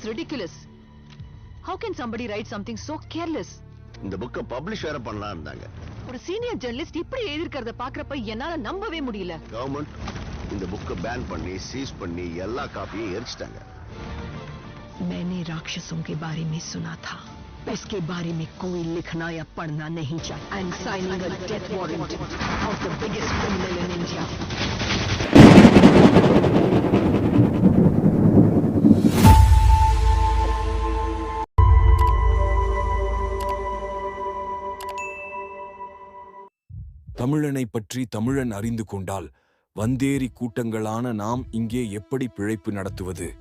is ridiculous how can somebody write something so careless இந்த புக்கை publish வேற பண்ணலாம் இருந்தாங்க ஒரு சீனியர் ஜெர்னலிஸ்ட் இப்படி எழுதிருக்கிறத பாக்குறப்ப என்னால நம்பவே முடியல கவர்மெண்ட் இந்த புக்கை பேன் பண்ணி சீஸ் பண்ணி எல்லா காப்பியும் எரிச்சிட்டாங்க मैंने राक्षसों के बारे में सुना था उसके बारे में कोई लिखना या पढ़ना नहीं चाहिए and signing a death warrant of the biggest criminal in India தமிழனை பற்றி தமிழன் அறிந்து கொண்டால் வந்தேரி கூட்டங்களான நாம் இங்கே எப்படி பிழைப்பு நடத்துவது?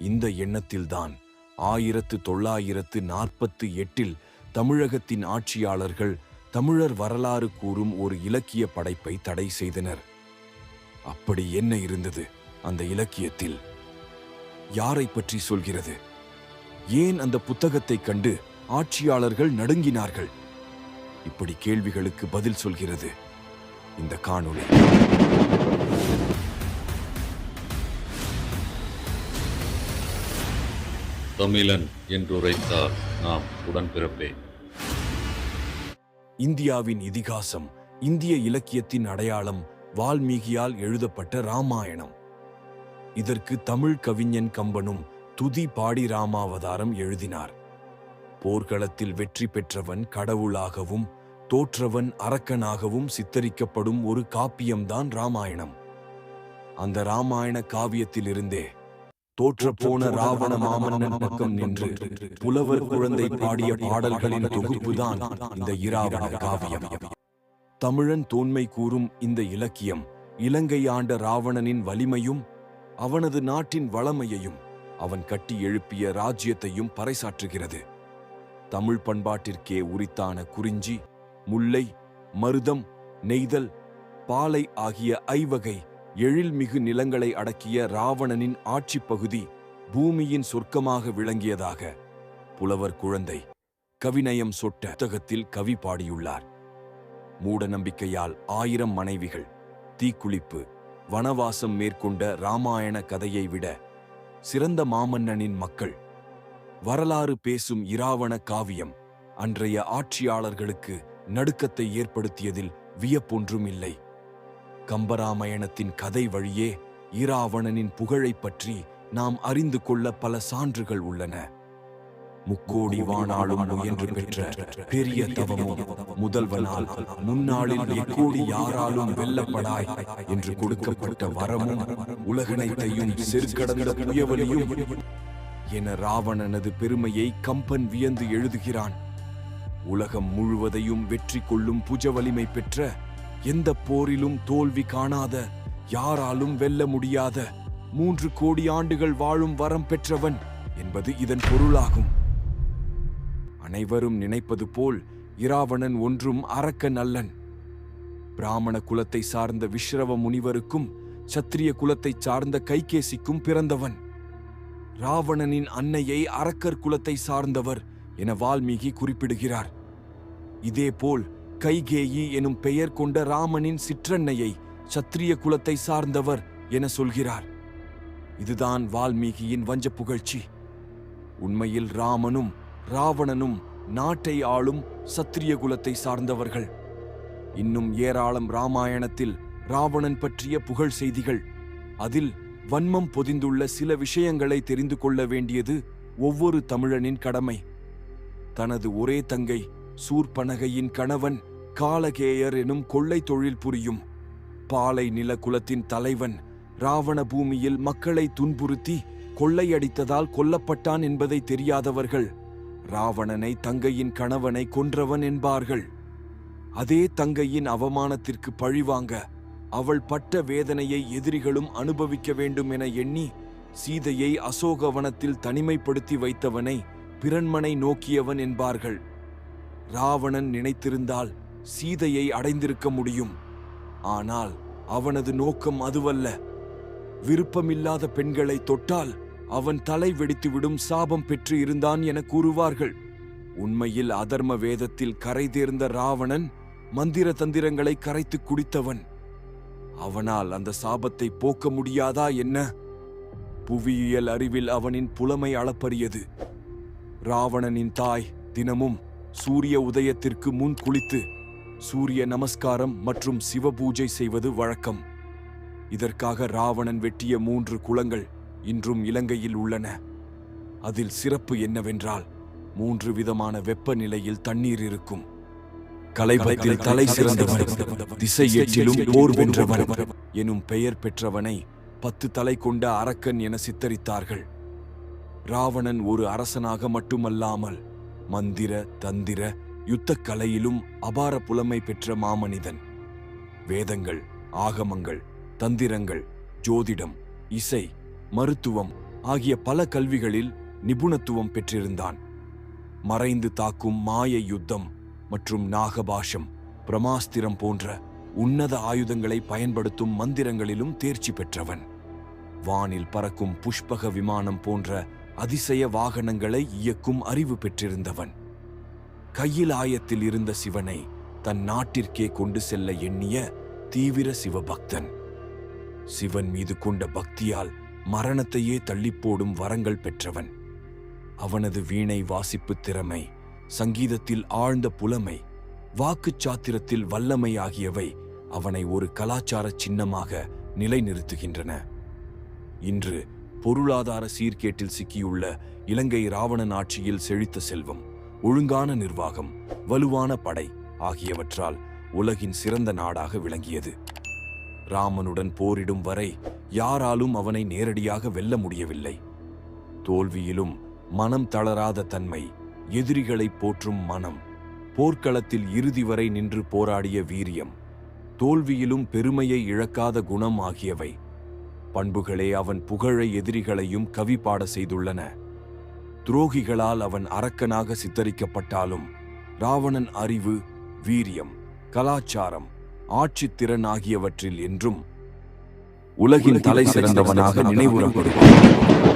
இந்த எண்ணத்தில்தான் ஆயிரத்து தொள்ளாயிரத்து நாற்பத்து எட்டில் தமிழகத்தின் ஆட்சியாளர்கள் தமிழர் வரலாறு கூறும் ஒரு இலக்கிய படைப்பை தடை செய்தனர். அப்படி என்ன இருந்தது அந்த இலக்கியத்தில்? யாரை பற்றி சொல்கிறது? ஏன் அந்த புத்தகத்தைக் கண்டு ஆட்சியாளர்கள் நடுங்கினார்கள்? இப்படி கேள்விகளுக்கு பதில் சொல்கிறது இந்த காணொளி. தமிழன் என்றுரைத்தால் நாம் உடன்பிறப்பே இந்தியாவின் இதிகாசம் இந்திய இலக்கியத்தின் அடையாளம் வால்மீகியால் எழுதப்பட்ட ராமாயணம் இதற்கு தமிழ் கவிஞன் கம்பனும் துதி பாடி ராமாவதாரம் எழுதினார். போர்க்களத்தில் வெற்றி பெற்றவன் கடவுளாகவும் தோற்றவன் அரக்கனாகவும் சித்தரிக்கப்படும் ஒரு காப்பியம்தான் ராமாயணம். அந்த ராமாயண காவியத்திலிருந்தே தோற்றப்போன ராவண மாமன்னன் பக்கம் நின்று புலவர் குழந்தை பாடிய பாடல்களின் தொகுப்புதான் இந்த இராவண காவியம். தமிழன் தோன்மை கூறும் இந்த இலக்கியம் இலங்கை ஆண்ட ராவணனின் வலிமையும் அவனது நாட்டின் வளமையையும் அவன் கட்டி எழுப்பிய ராஜ்யத்தையும் பறைசாற்றுகிறது. தமிழ் பண்பாட்டிற்கே உரித்தான குறிஞ்சி முல்லை மருதம் நெய்தல் பாலை ஆகிய ஐவகை எழில்மிகு நிலங்களை அடக்கிய ராவணனின் ஆட்சிப் பகுதி பூமியின் சொர்க்கமாக விளங்கியதாக புலவர் குழந்தை கவிநயம் சொட்ட புத்தகத்தில் கவி பாடியுள்ளார். மூட நம்பிக்கையால் ஆயிரம் மனைவிகள் தீக்குளிப்பு வனவாசம் மேற்கொண்ட ராமாயண கதையை விட சிறந்த மாமன்னனின் மக்கள் வரலாறு பேசும் இராவண காவியம். அன்றைய ஆட்சியாளர்களுக்கு நடுக்கத்தை ஏற்படுத்தியதில் வியப்பொன்றும் இல்லை கம்பராமாயணத்தின் கதை வழியே இராவணனின் புகழைப் பற்றி நாம் அறிந்து கொள்ள பல சான்றுகள் உள்ளன. முக்கோடி வாணாளும் முயன்று பெற்ற பெரிய தவமும் முதல்வனால் முன்னாளில் எக்கோடி யாராலும் வெல்லப்படாய் என்று கொடுக்கப்பட்ட வரமும் உலகனைத்தையும் செருக்கடந்த புயவலியும் என ராவணனது பெருமையை கம்பன் வியந்து எழுதுகிறான். உலகம் முழுவதையும் வெற்றி கொள்ளும் புஜ வலிமை பெற்ற எந்த போரிலும் தோல்வி காணாத யாராலும் வெல்ல முடியாத மூன்று கோடி ஆண்டுகள் வாழும் வரம் பெற்றவன் என்பது இதன் பொருளாகும். அனைவரும் நினைப்பது போல் இராவணன் ஒன்றும் அரக்கன் அல்லன் பிராமண குலத்தை சார்ந்த விஸ்ரவ முனிவருக்கும் சத்திரிய குலத்தைச் சார்ந்த கைகேசிக்கும் பிறந்தவன். ராவணனின் அன்னையை அரக்கர் குலத்தை சார்ந்தவர் என வால்மீகி குறிப்பிடுகிறார். இதேபோல் கைகேயி எனும் பெயர் கொண்ட ராமனின் சிற்றன்னையை சத்திரிய குலத்தை சார்ந்தவர் என சொல்கிறார். இதுதான் வால்மீகியின் வஞ்ச புகழ்ச்சி உண்மையில் ராமனும் ராவணனும் நாட்டை ஆளும் சத்திரிய குலத்தை சார்ந்தவர்கள். இன்னும் ஏராளம் ராமாயணத்தில் ராவணன் பற்றிய புகழ் செய்திகள். அதில் வன்மம் பொதிந்துள்ள சில விஷயங்களை தெரிந்து கொள்ள வேண்டியது ஒவ்வொரு தமிழனின் கடமை. தனது ஒரே தங்கை சூர்பனகையின் கணவன் காலகேயர் எனும் கொள்ளை தொழில் புரியும். பாலை நில குலத்தின் தலைவன் ராவண பூமியில் மக்களை துன்புறுத்தி கொள்ளையடித்ததால் கொல்லப்பட்டான் என்பதை தெரியாதவர்கள் ராவணனை தங்கையின் கணவனை கொன்றவன் என்பார்கள். அதே தங்கையின் அவமானத்திற்கு பழிவாங்க அவள் பட்ட வேதனையை எதிரிகளும் அனுபவிக்க வேண்டும் என எண்ணி சீதையை அசோகவனத்தில் தனிமைப்படுத்தி வைத்தவனை பிறன்மனை நோக்கியவன் என்பார்கள். ராவணன் நினைத்திருந்தால் சீதையை அடைந்திருக்க முடியும். ஆனால் அவனது நோக்கம் அதுவல்ல. விருப்பமில்லாத பெண்களை தொட்டால் அவன் தலை வெடித்துவிடும் சாபம் பெற்று இருந்தான் என கூறுவார்கள். உண்மையில் அதர்ம வேதத்தில் கரை தேர்ந்த ராவணன் மந்திர தந்திரங்களை கரைத்து குடித்தவன். அவனால் அந்த சாபத்தை போக்க முடியாதா என்ன? புவியியல் அறிவில் அவனின் புலமை அளப்பரியது. ராவணனின் தாய் தினமும் சூரிய உதயத்திற்கு முன் குளித்து சூரிய நமஸ்காரம் மற்றும் சிவபூஜை செய்வது வழக்கம். இதற்காக ராவணன் வெட்டிய மூன்று குளங்கள் இன்றும் இலங்கையில் உள்ளன. அதில் சிறப்பு என்னவென்றால் மூன்று விதமான வெப்பநிலையில் தண்ணீர் இருக்கும். கலைபத்தில் தலை சிறந்தவன் திசை எட்டிலும் போர் வென்றவன் எனும் பெயர் பெற்றவனை பத்து தலை கொண்ட அரக்கன் என சித்தரித்தார்கள். ராவணன் ஒரு அரசனாக மட்டுமல்லாமல் மந்திர தந்திர யுத்தக் கலையிலும் அபார புலமை பெற்ற மாமனிதன். வேதங்கள் ஆகமங்கள் தந்திரங்கள் ஜோதிடம் இசை மருத்துவம் ஆகிய பல கல்விகளில் நிபுணத்துவம் பெற்றிருந்தான். மறைந்து தாக்கும் மாய யுத்தம் மற்றும் நாகபாஷம் பிரமாஸ்திரம் போன்ற உன்னத ஆயுதங்களை பயன்படுத்தும் மந்திரங்களிலும் தேர்ச்சி பெற்றவன். வானில் பறக்கும் புஷ்பக விமானம் போன்ற அதிசய வாகனங்களை இயக்கும் அறிவு பெற்றிருந்தவன். கையில் ஆயத்தில் இருந்த சிவனை தன் நாட்டிற்கே கொண்டு செல்ல எண்ணிய தீவிர சிவபக்தன். சிவன் மீது கொண்ட பக்தியால் மரணத்தையே தள்ளிப்போடும் வரங்கள் பெற்றவன். அவனது வீணை வாசிப்பு திறமை சங்கீதத்தில் ஆழ்ந்த புலமை வாக்குச் சாத்திரத்தில் வல்லமை ஆகியவை அவனை ஒரு கலாச்சார சின்னமாக நிலைநிறுத்துகின்றன. இன்று பொருளாதார சீர்கேட்டில் சிக்கியுள்ள இலங்கை ராவணன் ஆட்சியில் செழித்த செல்வம் ஒழுங்கான நிர்வாகம் வலுவான படை ஆகியவற்றால் உலகின் சிறந்த நாடாக விளங்கியது. ராமனுடன் போரிடும் வரை யாராலும் அவனை நேரடியாக வெல்ல முடியவில்லை. தோல்வியிலும் மனம் தளராத தன்மை எதிரிகளை போற்றும் மனம். போர்க்களத்தில் இறுதி வரை நின்று போராடிய வீரியம். தோல்வியிலும் பெருமையை இழக்காத குணம் ஆகியவை. பண்புகளே அவன் புகழை எதிரிகளையும் கவி பாட செய்துள்ளன. துரோகிகளால் அவன் அரக்கனாக சித்தரிக்கப்பட்டாலும் ராவணன் அறிவு வீரியம் கலாச்சாரம் ஆட்சித்திறன் ஆகியவற்றில் என்றும் உலகின் தலை சிறந்தவனாக நினைவுறப்படுவான்